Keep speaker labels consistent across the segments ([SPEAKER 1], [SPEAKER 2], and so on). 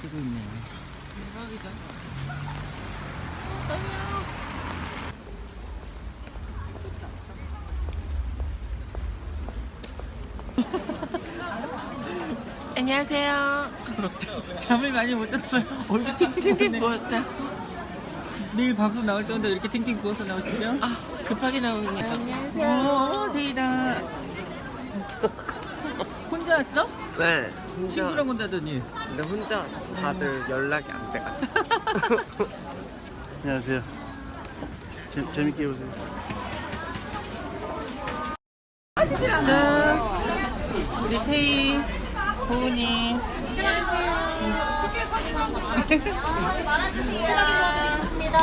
[SPEAKER 1] 주고 있네요.
[SPEAKER 2] 대박이다. 안녕하세요.
[SPEAKER 1] 잠을 많이 못 잤나요? 얼굴 팅팅
[SPEAKER 2] 팅팅
[SPEAKER 1] 부었네.
[SPEAKER 2] 부었어.
[SPEAKER 1] 내일 방송 나올 때인데 이렇게 팅팅 부어서 나오시죠?
[SPEAKER 2] 아 급하게 나오니까.
[SPEAKER 1] 어, 세이다. 혼자 왔어?
[SPEAKER 3] 네.
[SPEAKER 1] 친구랑 온다더니.
[SPEAKER 3] 근데 혼자 다들 연락이 안 돼가.
[SPEAKER 4] 안녕하세요. 재, 재밌게 보세요.
[SPEAKER 1] 자, 우리 세이, 호은이.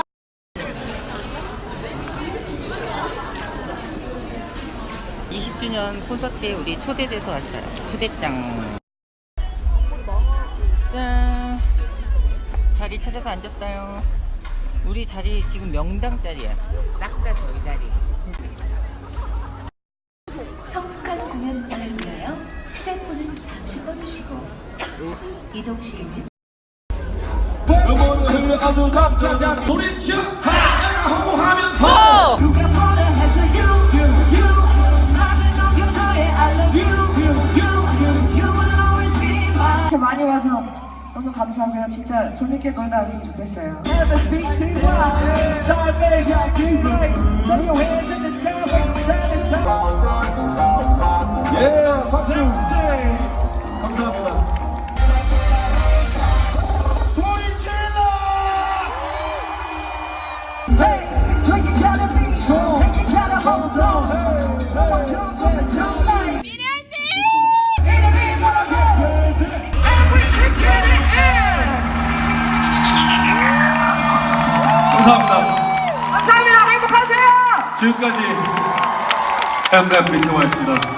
[SPEAKER 1] (20주년) 콘서트에 우리 초대돼서 왔어요. 초대장. 짠. 자리 찾아서 앉았어요. 우리 자리 지금 명당 자리야.
[SPEAKER 2] 싹 다 저희 자리.
[SPEAKER 5] 성숙한 공연을 위하여 휴대폰은 잠시 꺼주시고. 이동 시에는
[SPEAKER 6] 음원을 아주 감사하자 소리쳐 하
[SPEAKER 7] 이렇게 많이 와서 너무 감사하고요. 진짜 재밌게 놀다 왔으면 좋겠어요. Have a big.
[SPEAKER 6] 예 박수 감사합니다 소리 질러
[SPEAKER 7] Hey, so you gotta be strong and you gotta hold on.
[SPEAKER 6] 지금까지 양감 민통화였습니다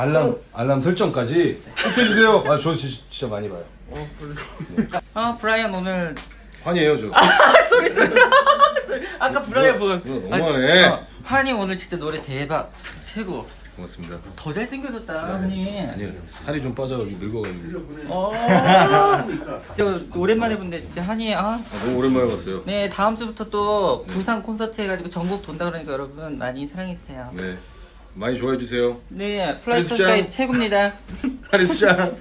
[SPEAKER 8] 알람 알람 설정까지 꼭 해주세요. 아, 저 지- 진짜 많이 봐요.
[SPEAKER 1] 아 브라이언 오늘
[SPEAKER 8] 환희해요 저.
[SPEAKER 1] 쏘리 쏘리 아까 브라이언 보고
[SPEAKER 8] 이거 너무하네.
[SPEAKER 1] 아, 어, 한이 오늘 진짜 노래 대박 최고
[SPEAKER 8] 고맙습니다.
[SPEAKER 1] 더 잘생겨졌다 한이
[SPEAKER 8] 아니요 살이 좀 빠져 여기 늙어가지고.
[SPEAKER 1] 어. 저 오랜만에 본데 진짜 한이 아.
[SPEAKER 8] 아, 너무 오랜만에 봤어요.
[SPEAKER 1] 네 다음 주부터 또 부산 콘서트 해가지고 전국 돈다 그러니까 여러분 많이 사랑해주세요
[SPEAKER 8] 네 많이 좋아해 주세요.
[SPEAKER 1] 네 플라이
[SPEAKER 8] 짱.
[SPEAKER 1] 스카이 최고입니다
[SPEAKER 8] 하리스 짱.